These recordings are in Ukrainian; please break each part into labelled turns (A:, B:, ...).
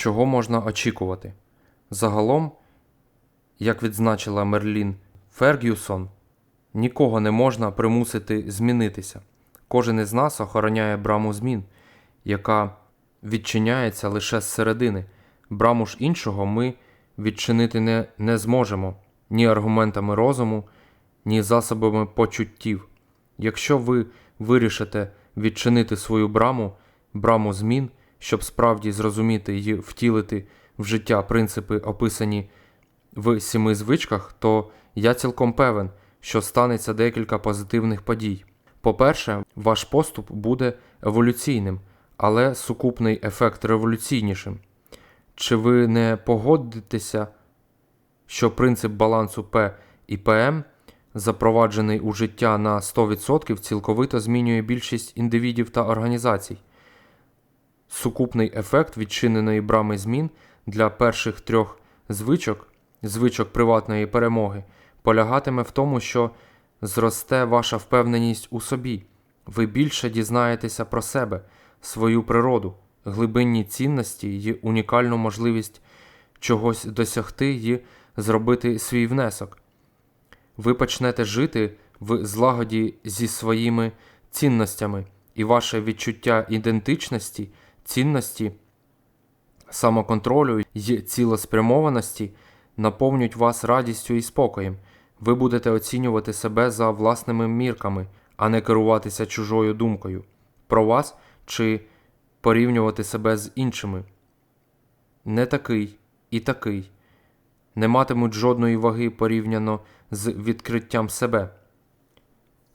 A: чого можна очікувати. Загалом, як відзначила Мерлін Фергюсон, нікого не можна примусити змінитися. Кожен із нас охороняє браму змін, яка відчиняється лише зсередини. Браму ж іншого ми відчинити не, не зможемо ні аргументами розуму, ні засобами почуттів. Якщо ви вирішите відчинити свою браму, браму змін, щоб справді зрозуміти і втілити в життя принципи, описані в сіми звичках, то я цілком певен, що станеться декілька позитивних подій. По-перше, ваш поступ буде еволюційним, але сукупний ефект революційнішим. Чи ви не погодитеся, що принцип балансу П і ПМ, запроваджений у життя на 100%, цілковито змінює більшість індивідів та організацій? Сукупний ефект відчиненої брами змін для перших трьох звичок, звичок приватної перемоги, полягатиме в тому, що зросте ваша впевненість у собі, ви більше дізнаєтеся про себе, свою природу, глибинні цінності і унікальну можливість чогось досягти і зробити свій внесок. Ви почнете жити в злагоді зі своїми цінностями, і ваше відчуття ідентичності, цінності, самоконтролю і цілеспрямованості наповнюють вас радістю і спокоєм. Ви будете оцінювати себе за власними мірками, а не керуватися чужою думкою про вас чи порівнювати себе з іншими. Не такий і такий не матимуть жодної ваги порівняно з відкриттям себе.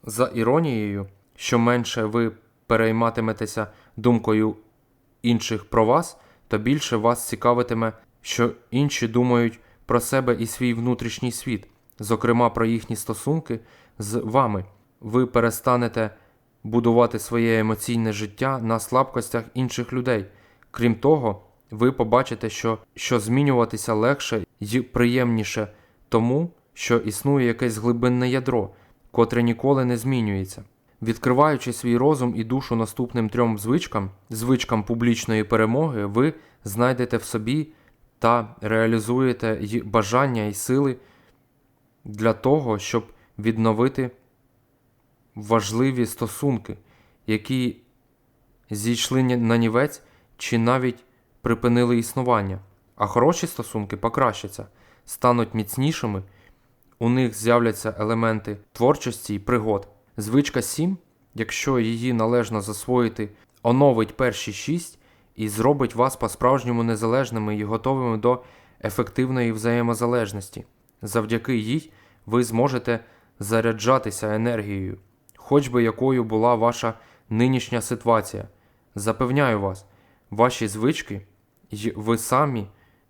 A: За іронією, що менше ви перейматиметеся думкою інших про вас, то більше вас цікавитиме, що інші думають про себе і свій внутрішній світ, зокрема про їхні стосунки з вами. Ви перестанете будувати своє емоційне життя на слабкостях інших людей. Крім того, ви побачите, що, що змінюватися легше і приємніше тому, що існує якесь глибинне ядро, котре ніколи не змінюється. Відкриваючи свій розум і душу наступним трьом звичкам, звичкам публічної перемоги, ви знайдете в собі та реалізуєте бажання і сили для того, щоб відновити важливі стосунки, які зійшли на нівець чи навіть припинили існування, а хороші стосунки покращаться, стануть міцнішими, у них з'являться елементи творчості і пригод. Звичка 7, якщо її належно засвоїти, оновить перші 6 і зробить вас по-справжньому незалежними і готовими до ефективної взаємозалежності. Завдяки їй ви зможете заряджатися енергією, хоч би якою була ваша нинішня ситуація. Запевняю вас, ваші звички й ви самі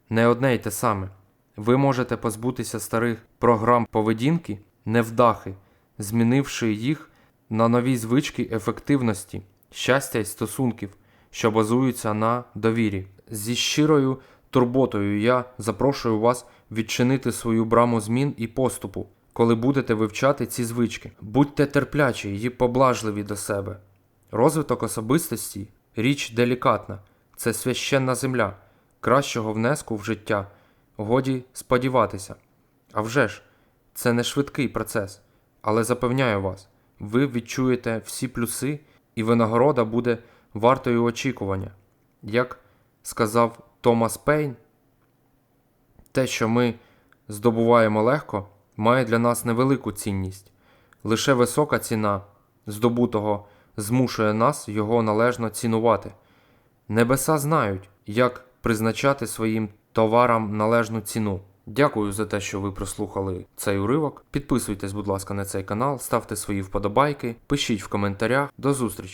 A: не одне й те саме. Ви можете позбутися старих програм поведінки, невдахи, змінивши їх на нові звички ефективності, щастя й стосунків, що базуються на довірі. Зі щирою турботою я запрошую вас відчинити свою браму змін і поступу, коли будете вивчати ці звички. Будьте терплячі і поблажливі до себе. Розвиток особистості річ делікатна, це священна земля, кращого внеску в життя, годі сподіватися. А вже ж, це не швидкий процес, але запевняю вас, ви відчуєте всі плюси, і винагорода буде вартою очікування. Як сказав Томас Пейн, те, що ми здобуваємо легко, має для нас невелику цінність. Лише висока ціна здобутого змушує нас його належно цінувати. Небеса знають, як призначати своїм товарам належну ціну. Дякую за те, що ви прослухали цей уривок. Підписуйтесь, будь ласка, на цей канал, ставте свої вподобайки, пишіть в коментарях. До зустрічі!